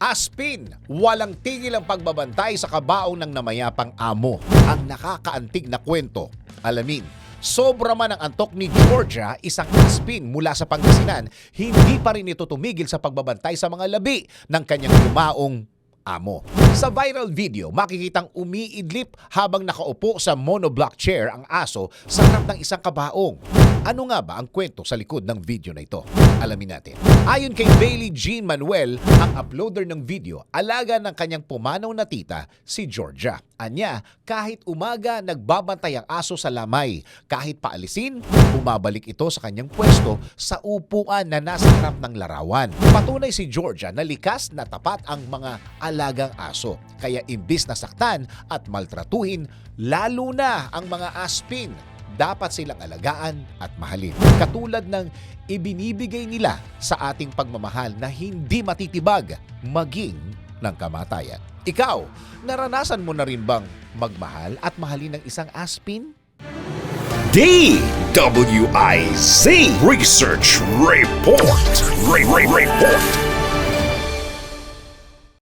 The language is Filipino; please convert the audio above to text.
Aspin, walang tigil ang pagbabantay sa kabaong ng namayapang amo. Ang nakakaantig na kwento. Alamin, sobra man ang antok ni Georgia, isang aspin mula sa Pangasinan, hindi pa rin ito tumigil sa pagbabantay sa mga labi ng kanyang lumaong amo. Sa viral video, makikitang umiidlip habang nakaupo sa monoblock chair ang aso sa harap ng isang kabaong. Ano nga ba ang kwento sa likod ng video na ito? Alamin natin. Ayon kay Bailey Jean Manuel, ang uploader ng video, alaga ng kanyang pumanaw na tita, si Georgia. Anya, kahit umaga nagbabantay ang aso sa lamay. Kahit paalisin, bumabalik ito sa kanyang pwesto sa upuan na nasa harap ng larawan. Patunay si Georgia na likas na tapat ang mga alagang aso. Kaya imbis na saktan at maltratuhin, lalo na ang mga aspin dapat silang alagaan at mahalin. Katulad ng ibinibigay nila sa ating pagmamahal na hindi matitibag maging ng kamatayan. Ikaw, naranasan mo na rin bang magmahal at mahalin ng isang aspin? DWIZ Research Report. Re- Re- Report.